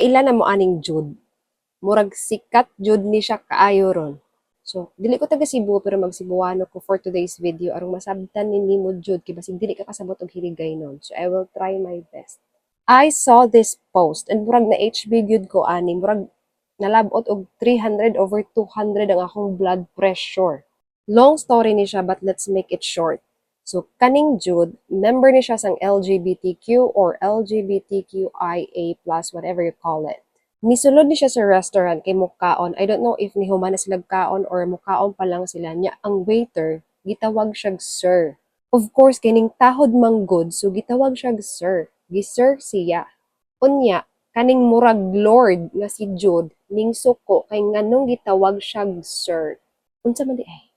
Ila na mo aning Jude. Murag sikat Jude ni siya kaayo ron. So, dili ko taga Cebu pero magsibuano ko for today's video arong masabtan ni Nimo Jude kay basig dili ka kasabot og hiligay nun. So, I will try my best. I saw this post and murag na HB gyud ko ani murag nalabot og 300 over 200 ang akong blood pressure. Long story ni siya but let's make it short. So, kaning Jude, member ni siya sang LGBTQ or LGBTQIA+, whatever you call it. Nisulod ni siya sa restaurant kay mukaon. I don't know if nihuman na sila kaon or mukaon pa lang sila niya. Ang waiter, gitawag siya sir. Of course, kining tahod mang good, so gitawag siya sir. Gi-sir siya. Unya, kaning murag lord nga si Jude, ning suko, kay nganong gitawag siya sir. Unsa man di ay?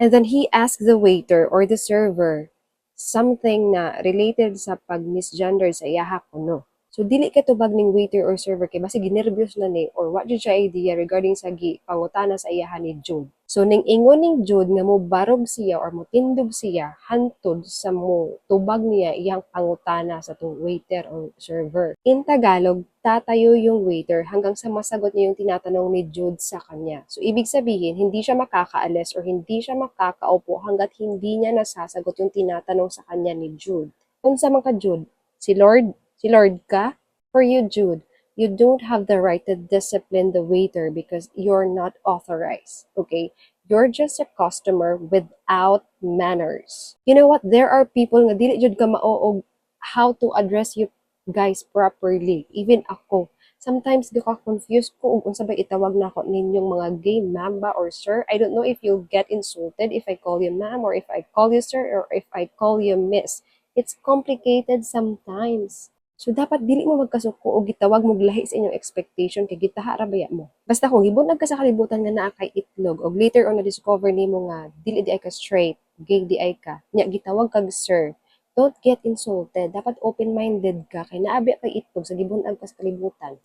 And then he asked the waiter or the server something na related sa pag-misgender sa iyaha ko, no? So, dili ka tubag ning waiter or server kay basi ginervyos na ni or what did siya idea regarding sa gi pangutana sa iyaha ni Jude. So, ning ingon ning Jude nga mo barog siya or mo tindog siya hantod sa mo tubag niya iyang pangutana sa tong waiter or server. In Tagalog, tatayo yung waiter hanggang sa masagot niya yung tinatanong ni Jude sa kanya. So, ibig sabihin, hindi siya makakaalis or hindi siya makakaupo hanggat hindi niya nasasagot yung tinatanong sa kanya ni Jude. Unsa man ka Jude? Si Lord? Si Lord ka? For you, Jude, you don't have the right to discipline the waiter because you're not authorized. Okay? You're just a customer without manners. You know what? There are people nga dili jud ka mao og how to address you guys properly. Even ako. Sometimes di ka confused ko ug unsa ba itawag na ako ninyong mga gay ma'am ba or sir. I don't know if you'll get insulted if I call you ma'am or if I call you sir or if I call you miss. It's complicated sometimes. So dapat dili mo magkasuko o gitawag mo lahi sa inyong expectation kay gitaha ra baya mo. Basta kung gibunag ka sa kalibutan nga naa kay itlog og later on na discover nimo nga dili di ay ka straight, gay di ay ka, nya gitawag kag sir. Don't get insulted. Dapat open-minded ka kay naabi kay itlog sa gibunag ka sa kalibutan.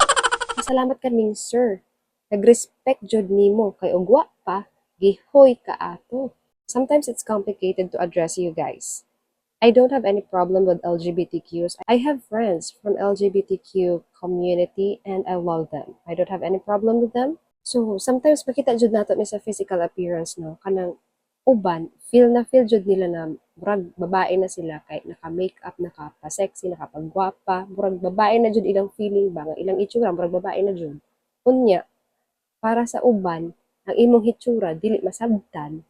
Pasalamat ka ning sir. Nag-respect jud nimo kay ugwa pa gihoy ka ato. Sometimes it's complicated to address you guys. I don't have any problem with LGBTQs. I have friends from LGBTQ community and I love them. I don't have any problem with them. So, sometimes makita jud nato ni sa physical appearance no kanang uban feel na feel jud nila na murag babae na sila kay naka-makeup, nakapa-sexy, nakapagwapa, murag babae na jud ilang feeling ba nga ilang itsura murag babae na jud. Unya, para sa uban, ang imong hitsura dili masabtan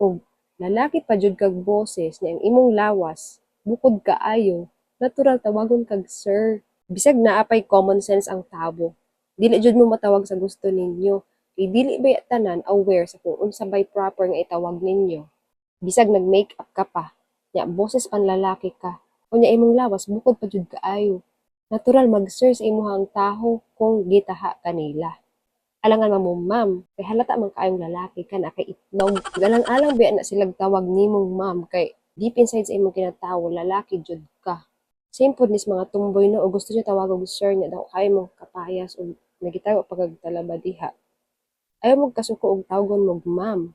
ug lalaki pa jud kag boses niya ang imong lawas bukod kaayo natural tawagon kag sir. Bisag naapay common sense ang tabo. Dili jud mo matawag sa gusto ninyo. Kay dili ba tanan aware sa kung unsa bay proper nga itawag ninyo. Bisag nag makeup ka pa. Nya boses pan lalaki ka. Unya imong lawas bukod pa jud kaayo natural mag sir sa imuhang taho kung gitaha kanila alangan man mo ma'am. Kay halata man kaayong lalaki ka na kay itlog galang-alang biya na silag tawag nimong ma'am? Kay deep inside sa imong kinatawo lalaki jud ka. Same pod nis mga tumboy no? O gusto niya tawag og sir niya daw kay mo kapayas o nagitago pagag talaba diha. Ayaw mo kasuko og tawgon mo ma'am.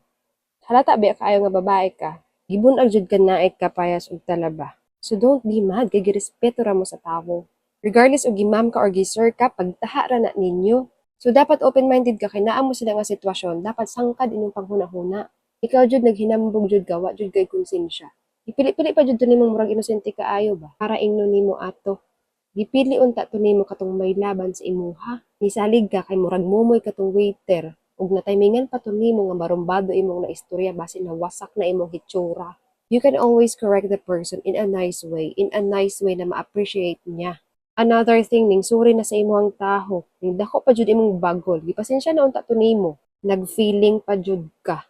Halata biya kaayo nga babae ka? Gibun-ag jud ka naay kapayas og talaba. So don't be mad kay girespeto ra mo sa tawo. Regardless og gimam ka or gi-sir ka pagtaha ra na ninyo So, dapat open-minded ka, kay naa mo sila nga sitwasyon, dapat sangkad inyong panghuna-huna. Ikaw, jud naghinambog jud gawa, jud kay konsensya. Ipili-pili pa jud to nimong murag inosente kaayo ba? Para ingno nimo ato. Dipili unta to nimo katong may laban sa imuha. Nisalig ka kay murag mumoy katong waiter. Ug nataymingan pa to nimo nga barumbado imong na istorya basin na wasak na imong hitsura. You can always correct the person in a nice way, in a nice way na ma-appreciate niya. Another thing, ning suri na sa imong taho. Ning dako pa jud imong bagol. Gipasensya na unta to nimo. Nag-feeling pa jud ka.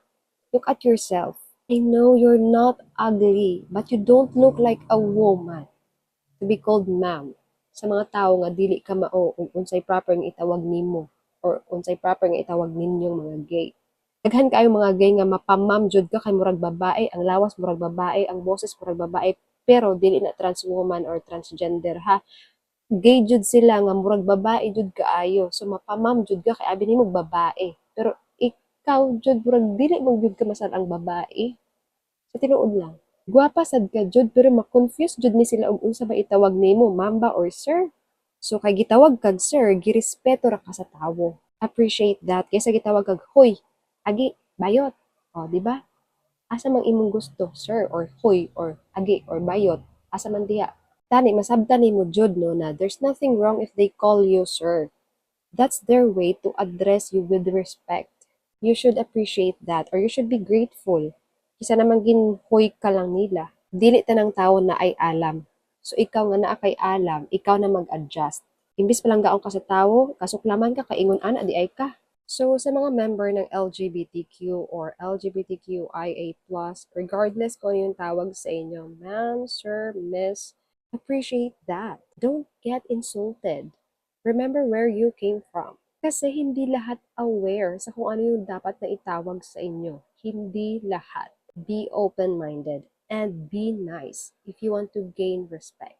Look at yourself. I know you're not ugly, but you don't look like a woman. To be called ma'am. Sa mga tao nga dili ka mao ug unsay proper nga itawag nimo or unsay proper nga itawag ninyong mga gay. Daghan kayo mga gay nga mapamam jud ka kay murag babae, ang lawas murag babae, ang boses murag babae, pero dili na trans woman or transgender ha gay jud sila nga murag babae jud kaayo so mapamam jud ka kay abi nimo babae pero ikaw jud murag dili mo jud ka masal ang babae sa tinuod lang gwapa sad ka jud pero ma-confuse jud ni sila og unsa ba itawag nimo ma'am ba or sir So kay gitawag kag sir, girespeto ra ka sa tawo. Appreciate that kaysa gitawag kag hoy, agi, bayot. O, di ba? Asa mang imong gusto, sir or hoy or agi or bayot, asa man diha. Tani masabtan nimo jud no na there's nothing wrong if they call you sir. That's their way to address you with respect. You should appreciate that or you should be grateful. Kisa naman ginhoy ka lang nila. Dili tanang tao na ay alam. So ikaw nga naa kay alam, ikaw na mag-adjust. Imbis palang gaong ka sa tao, kasuklaman ka, kaingon ana, di ay ka. So sa mga member ng LGBTQ or LGBTQIA+, regardless kung ano yung tawag sa inyo, ma'am, sir, miss, appreciate that. Don't get insulted. Remember where you came from. Kasi hindi lahat aware sa kung ano yung dapat na itawag sa inyo. Hindi lahat. Be open-minded and be nice if you want to gain respect.